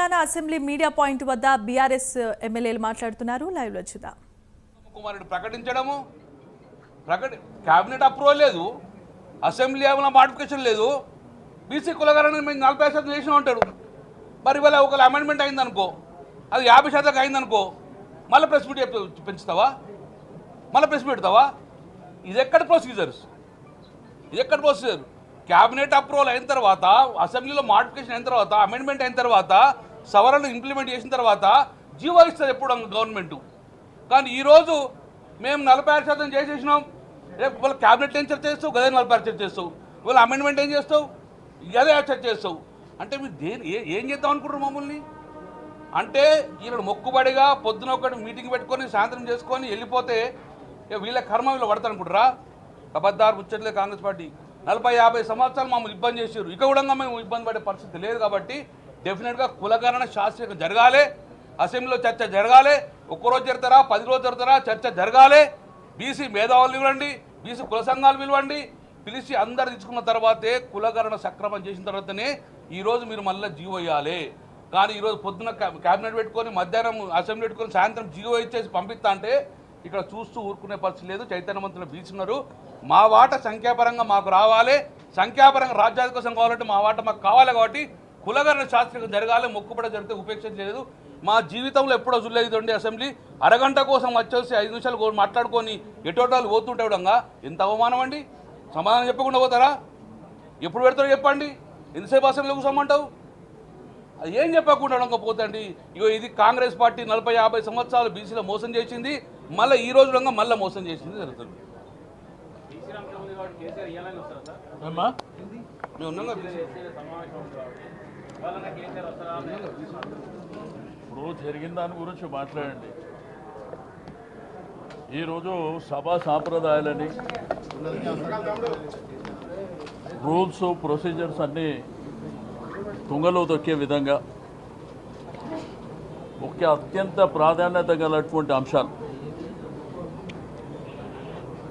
Telangana assembly media point వద్ద BRS ఎమ్మెల్యేలు మాట్లాడుతున్నారు. లైవ్లో చూద్దాం. కుమారుడు ప్రకటించడము ప్రకటి క్యాబినెట్ అప్రూవల్ లేదు అసెంబ్లీ ఏమైనా మాడిఫికేషన్ లేదు బీసీ కులగారని మేము నలభై శాతం చేసిన ఉంటాడు మరి ఇవాళ ఒకవేళ అమెండ్మెంట్ అయిందనుకో అది యాభై శాతం అయిందనుకో మళ్ళీ ప్రెస్ మీట్ పెంచుతావా? మళ్ళీ ప్రెస్ పెడతావా? ఇది ఎక్కడ ప్రొసీజర్స్ ఇది ఎక్కడ ప్రొసీజర్ క్యాబినెట్ అప్రూవల్ అయిన తర్వాత అసెంబ్లీలో మాడిఫికేషన్ అయిన తర్వాత అమెండ్మెంట్ అయిన తర్వాత సవరణలు ఇంప్లిమెంట్ చేసిన తర్వాత జీవో ఇస్తుంది ఎప్పుడు గవర్నమెంట్ కానీ ఈరోజు మేము నలభై ఆరు శాతం చేసేసినాం. రేపు వాళ్ళ క్యాబినెట్ ఏం చర్చ చేస్తావు? గదే నలభై ఆరు చర్చ చేస్తావు. వాళ్ళ అమెండ్మెంట్ ఏం చేస్తావు? గదే చర్చ చేస్తావు. అంటే మీరు దేని ఏం చేద్దాం అనుకుంటారు మమ్మల్ని? అంటే ఈయన మొక్కుబడిగా పొద్దున ఒకటి మీటింగ్ పెట్టుకొని సాయంత్రం చేసుకొని వెళ్ళిపోతే వీళ్ళ కర్మ వీళ్ళు పడతారు అనుకుంటారా అబద్ధారు ముచ్చట్లే కాంగ్రెస్ పార్టీ. నలభై యాభై సంవత్సరాలు మమ్మల్ని ఇబ్బంది చేశారు ఇక కూడా మేము ఇబ్బంది పడే పరిస్థితి లేదు కాబట్టి డెఫినెట్గా కులగణన శాస్త్రీయంగా జరగాలి. అసెంబ్లీలో చర్చ జరగాలి. ఒక్కరోజు జరుగుతారా? పది రోజు జరుగుతారా? చర్చ జరగాలి. బీసీ మేధావులు ఇవ్వండి బీసీ కుల సంఘాలు పిలవండి పిలిచి అందరు తెచ్చుకున్న తర్వాతే కులగణన సక్రమం చేసిన తర్వాతనే ఈరోజు మీరు మళ్ళీ జీవో ఇవ్వాలి కానీ ఈరోజు పొద్దున క్యాబినెట్ పెట్టుకొని మధ్యాహ్నం అసెంబ్లీ పెట్టుకొని సాయంత్రం జీవో ఇచ్చేసి పంపిస్తా అంటే ఇక్కడ చూస్తూ ఊరుకునే పరిస్థితి లేదు. చైతన్యవంతులు బీచున్నారు మా వాట సంఖ్యాపరంగా మాకు రావాలి. సంఖ్యాపరంగా రాజ్యాధి కోసం కావాలంటే మా వాట మాకు కావాలి కాబట్టి కులగరణ శాస్త్రీయంగా జరగాలి మొక్కుబడ జరిగితే ఉపేక్షించలేదు మా జీవితంలో ఎప్పుడో జుల్లేదండి అసెంబ్లీ అరగంట కోసం వచ్చేసి ఐదు నిమిషాలు మాట్లాడుకొని ఎటోటాలు పోతుంటే విధంగా ఎంత అవమానం అండి? సమాధానం చెప్పకుండా పోతారా? ఎప్పుడు పెడతారో చెప్పండి. ఎంతసేపు అసెంబ్లీ కూర్చోమంటావు అది ఏం చెప్పకుండా ఉండకపోతండి ఇగో ఇది కాంగ్రెస్ పార్టీ నలభై యాభై సంవత్సరాలు బీసీలో మోసం చేసింది మళ్ళీ ఈ రోజు మళ్ళీ మోసం చేసింది జరుగుతుంది. మేము ఉన్నాం ఇప్పుడు జరిగిన దాని గురించి మాట్లాడండి. ఈరోజు సభా సాంప్రదాయాలని రూల్స్ ప్రొసీజర్స్ అన్నీ తుంగలో దొక్కే విధంగా ఒక అత్యంత ప్రాధాన్యత గలటువంటి అంశాలు.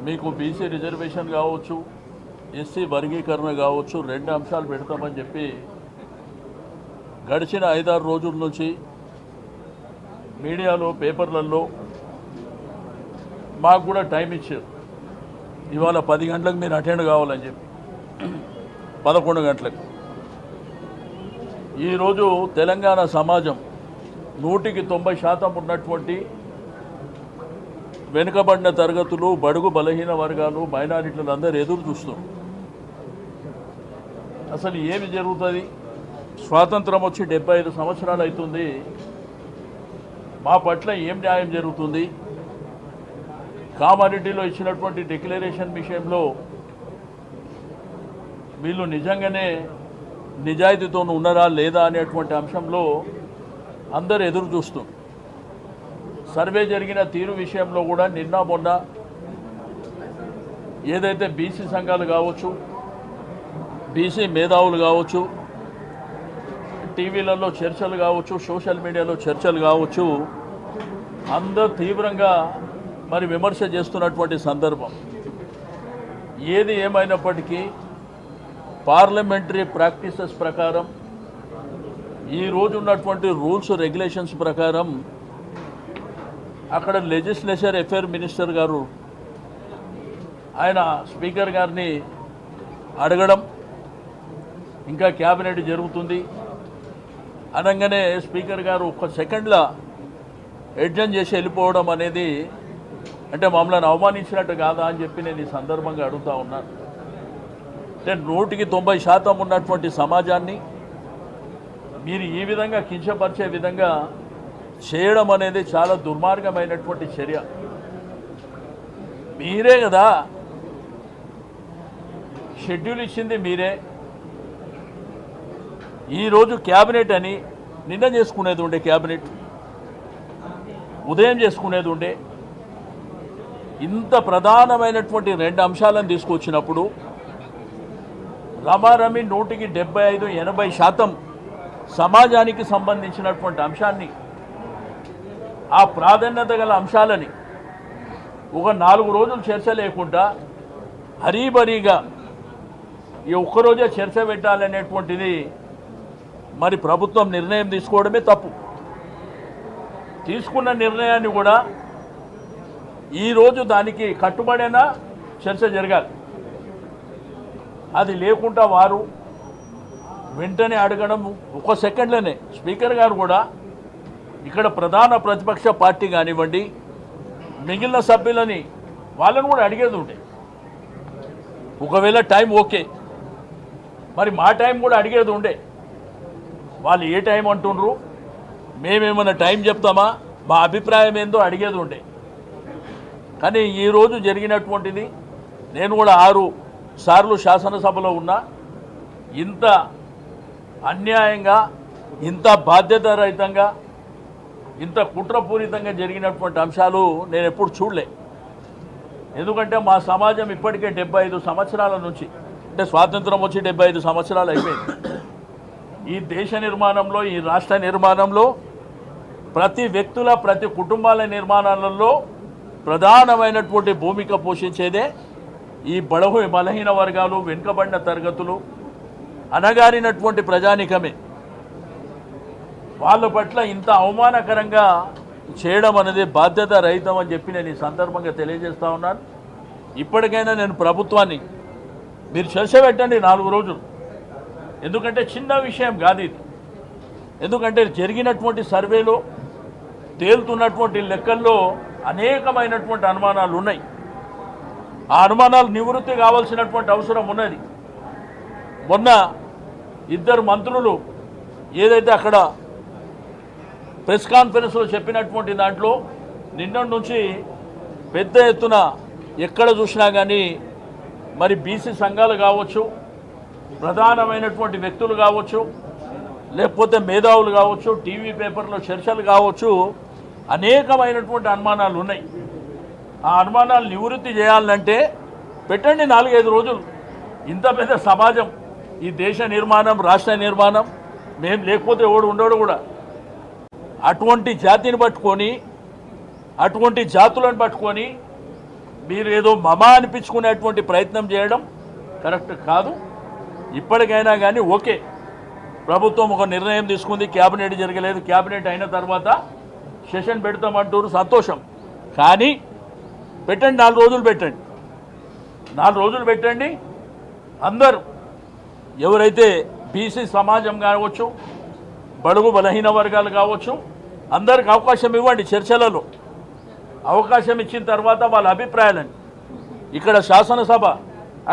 మీకు బీసీ రిజర్వేషన్ కావచ్చు ఎస్సీ వర్గీకరణ కావచ్చు రెండు అంశాలు పెడతామని చెప్పి గడిచిన ఐదారు రోజుల నుంచి మీడియాలో పేపర్లలో మాకు కూడా టైం ఇచ్చారు. ఇవాళ పది గంటలకు మీరు అటెండ్ కావాలని చెప్పి. పదకొండు గంటలకు. ఈరోజు తెలంగాణ సమాజం నూటికి తొంభై శాతం ఉన్నటువంటి వెనుకబడిన తరగతులు బడుగు బలహీన వర్గాలు మైనారిటీలు అందరూ ఎదురు చూస్తున్నారు. అసలు ఏమి జరుగుతుంది? స్వాతంత్రం వచ్చి డెబ్బై ఐదు సంవత్సరాలు అవుతుంది. మా పట్ల ఏం న్యాయం జరుగుతుంది? కామారెడ్డిలో ఇచ్చినటువంటి డిక్లరేషన్ విషయంలో వీళ్ళు నిజంగానే నిజాయితీతో ఉన్నారా లేదా అనేటువంటి అంశంలో అందరు ఎదురు చూస్తుంది సర్వే జరిగిన తీరు విషయంలో కూడా నిన్న మొన్న ఏదైతే బీసీ సంఘాలు కావచ్చు బీసీ మేధావులు కావచ్చు టీవీలలో చర్చలు కావచ్చు సోషల్ మీడియాలో చర్చలు కావచ్చు అందరు తీవ్రంగా మరి విమర్శ చేస్తున్నటువంటి సందర్భం. ఏది ఏమైనప్పటికీ పార్లమెంటరీ ప్రాక్టీసెస్ ప్రకారం ఈ రోజు ఉన్నటువంటి రూల్స్ రెగ్యులేషన్స్ ప్రకారం అక్కడ లెజిస్లేచర్ ఎఫైర్ మినిస్టర్ గారు ఆయన స్పీకర్ గారిని అడగడం ఇంకా క్యాబినెట్ జరుగుతుంది. అనగానే స్పీకర్ గారు ఒక్క సెకండ్లో ఎడ్జన్ చేసి వెళ్ళిపోవడం అనేది అంటే మమ్మల్ని అవమానించినట్టు కాదా అని చెప్పి నేను ఈ సందర్భంగా అడుగుతా ఉన్నాను. అంటే నూటికి తొంభై శాతం ఉన్నటువంటి సమాజాన్ని మీరు ఈ విధంగా కించపరిచే విధంగా చేయడం అనేది చాలా దుర్మార్గమైనటువంటి చర్య. మీరే కదా షెడ్యూల్ ఇచ్చింది మీరే. ఈరోజు క్యాబినెట్ అని నిన్న చేసుకునేది ఉండే క్యాబినెట్. ఉదయం చేసుకునేది ఉండే ఇంత ప్రధానమైనటువంటి రెండు అంశాలను తీసుకొచ్చినప్పుడు రమారమి నూటికి డెబ్బై ఐదు ఎనభై శాతం సమాజానికి సంబంధించినటువంటి అంశాన్ని ఆ ప్రాధాన్యత గల అంశాలని ఒక నాలుగు రోజులు చర్చ లేకుండా హరీబరీగా ఈ ఒక్కరోజే చర్చ పెట్టాలనేటువంటిది మరి ప్రభుత్వం నిర్ణయం తీసుకోవడమే తప్పు. తీసుకున్న నిర్ణయాన్ని కూడా ఈరోజు దానికి కట్టుబడైనా చర్చ జరగాలి. అది లేకుండా వారు వెంటనే అడగడం ఒక సెకండ్లోనే. స్పీకర్ గారు కూడా ఇక్కడ ప్రధాన ప్రతిపక్ష పార్టీ కానివ్వండి మిగిలిన సభ్యులని వాళ్ళని కూడా అడిగేది ఉండే. ఒకవేళ టైం ఓకే. మరి మా టైం కూడా అడిగేది ఉండే. వాళ్ళు ఏ టైం అంటుండ్రు? మేమేమన్నా టైం చెప్తామా? మా అభిప్రాయం ఏందో అడిగేది ఉండే. కానీ ఈరోజు జరిగినటువంటిది నేను కూడా ఆరు సార్లు శాసనసభలో ఉన్నా ఇంత అన్యాయంగా ఇంత బాధ్యతారహితంగా ఇంత కుట్రపూరితంగా జరిగినటువంటి అంశాలు నేను ఎప్పుడు చూడలే. ఎందుకంటే మా సమాజం ఇప్పటికే డెబ్బై ఐదు సంవత్సరాల నుంచి అంటే స్వాతంత్రం వచ్చి డెబ్బై ఐదు సంవత్సరాలు అయిపోయింది. ఈ దేశ నిర్మాణంలో ఈ రాష్ట్ర నిర్మాణంలో ప్రతి వ్యక్తుల ప్రతి కుటుంబాల నిర్మాణాలలో ప్రధానమైనటువంటి భూమిక పోషించేదే ఈ బలహు బలహీన వర్గాలు వెనుకబడిన తరగతులు అనగారినటువంటి ప్రజానికమే. వాళ్ళ పట్ల ఇంత అవమానకరంగా చేయడం అనేది బాధ్యత రహితం అని చెప్పి నేను ఈ సందర్భంగా తెలియజేస్తూ ఉన్నాను. ఇప్పటికైనా నేను ప్రభుత్వాన్ని మీరు చర్చ పెట్టండి నాలుగు రోజులు. ఎందుకంటే చిన్న విషయం కాదు ఇది. ఎందుకంటే జరిగినటువంటి సర్వేలో తేలుతున్నటువంటి లెక్కల్లో అనేకమైనటువంటి అనుమానాలు ఉన్నాయి. ఆ అనుమానాలు నివృత్తి కావాల్సినటువంటి అవసరం ఉన్నది. మొన్న ఇద్దరు మంత్రులు ఏదైతే అక్కడ ప్రెస్ కాన్ఫరెన్స్లో చెప్పినటువంటి దాంట్లో నిన్న నుంచి పెద్ద ఎత్తున ఎక్కడ చూసినా కానీ మరి బీసీ సంఘాలు కావచ్చు ప్రధానమైనటువంటి వ్యక్తులు కావచ్చు లేకపోతే మేధావులు కావచ్చు టీవీ పేపర్లో చర్చలు కావచ్చు అనేకమైనటువంటి అనుమానాలు ఉన్నాయి. ఆ అనుమానాలు నివృత్తి చేయాలంటే పెట్టండి నాలుగైదు రోజులు. ఇంత పెద్ద సమాజం ఈ దేశ నిర్మాణం రాష్ట్ర నిర్మాణం మేము లేకపోతే ఎవడు ఉండడు కూడా. అటువంటి జాతిని పట్టుకొని అటువంటి జాతులను పట్టుకొని మీరు ఏదో మమ అనిపించుకునేటువంటి ప్రయత్నం చేయడం కరెక్ట్ కాదు. ఇప్పటికైనా కానీ ఓకే. ప్రభుత్వం ఒక నిర్ణయం తీసుకుంది క్యాబినెట్ జరగలేదు. క్యాబినెట్ అయిన తర్వాత సెషన్ పెడతామంటారు సంతోషం. కానీ పెట్టండి నాలుగు రోజులు పెట్టండి. నాలుగు రోజులు పెట్టండి. అందరూ ఎవరైతే బీసీ సమాజం కావచ్చు బడుగు బలహీన వర్గాలు కావచ్చు అందరికి అవకాశం ఇవ్వండి చర్చలలో. అవకాశం ఇచ్చిన తర్వాత వాళ్ళ అభిప్రాయాలని. ఇక్కడ శాసనసభ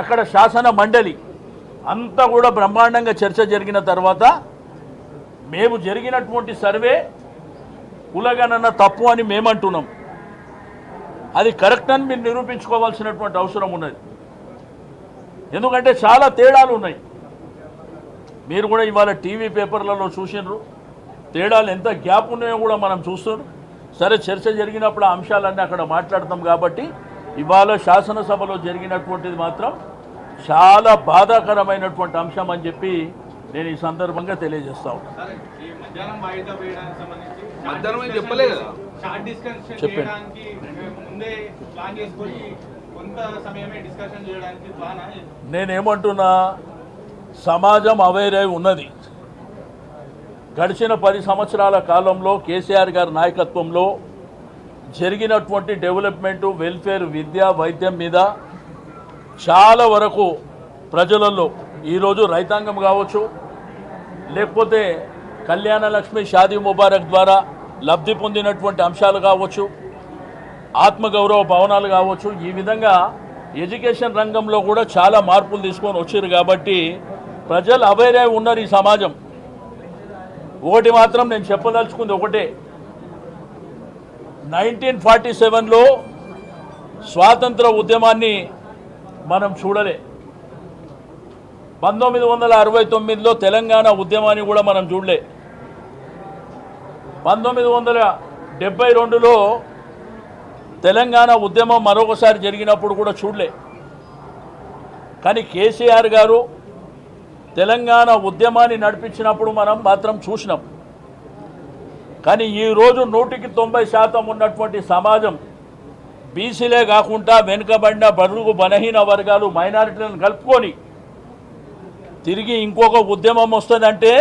అక్కడ శాసన మండలి అంతా కూడా బ్రహ్మాండంగా చర్చ జరిగిన తర్వాత మేము జరిగినటువంటి సర్వే కులగణన తప్పు అని మేమంటున్నాం. అది కరెక్ట్ అని మీరు నిరూపించుకోవాల్సినటువంటి అవసరం ఉన్నది. ఎందుకంటే చాలా తేడాలు ఉన్నాయి. మీరు కూడా ఇవాళ టీవీ పేపర్లలో చూసినారు తేడాలు ఎంత గ్యాప్ ఉన్నాయో కూడా మనం చూస్తున్నాం సరే చర్చ జరిగినప్పుడు ఆ అంశాలన్నీ అక్కడ మాట్లాడతాం కాబట్టి ఇవాళ శాసనసభలో జరిగినటువంటిది మాత్రం చాలా బాధాకరమైనటువంటి అంశం అని చెప్పి నేను ఈ సందర్భంగా తెలియజేస్తా చెప్పండి. చేయడానికి మేము ముందే ప్లాన్ చేసుకొని కొంత సమయమే డిస్కషన్ చేయడానికి ప్లాన్? నేనేమంటున్నా సమాజం అవేరై ఉన్నది. గడిచిన పది సంవత్సరాల కాలంలో కేసీఆర్ గారి నాయకత్వంలో జరిగినటువంటి డెవలప్మెంటు వెల్ఫేర్ విద్య వైద్యం మీద చాలా వరకు ప్రజలలో ఈరోజు రైతాంగం కావచ్చు లేకపోతే కళ్యాణ లక్ష్మి షాదీ ముబారక్ ద్వారా లబ్ధి పొందినటువంటి అంశాలు కావచ్చు ఆత్మగౌరవ భవనాలు కావచ్చు ఈ విధంగా ఎడ్యుకేషన్ రంగంలో కూడా చాలా మార్పులు తీసుకొని వచ్చారు కాబట్టి ప్రజలు అవేరే ఉన్నారు ఈ సమాజం. ఒకటి మాత్రం నేను చెప్పదలుచుకుంది ఒకటే. నైన్టీన్ ఫార్టీ సెవెన్లో స్వాతంత్ర ఉద్యమాన్ని మనం చూడలే. పంతొమ్మిది వందల అరవై తొమ్మిదిలో తెలంగాణ ఉద్యమాన్ని కూడా మనం చూడలే. పంతొమ్మిది వందల డెబ్బై రెండులో తెలంగాణ ఉద్యమం మరొకసారి జరిగినప్పుడు కూడా చూడలే. కానీ కేసీఆర్ గారు తెలంగాణ ఉద్యమాన్ని నడిపించినప్పుడు మనం మాత్రం చూసినాం. కానీ ఈరోజు నూటికి తొంభై శాతం ఉన్నటువంటి సమాజం బీసీలే కాకుండా వెనుకబడిన బరువు బలహీన వర్గాలు మైనారిటీలను కలుపుకొని తిరిగి ఇంకొక ఉద్యమం వస్తుందంటే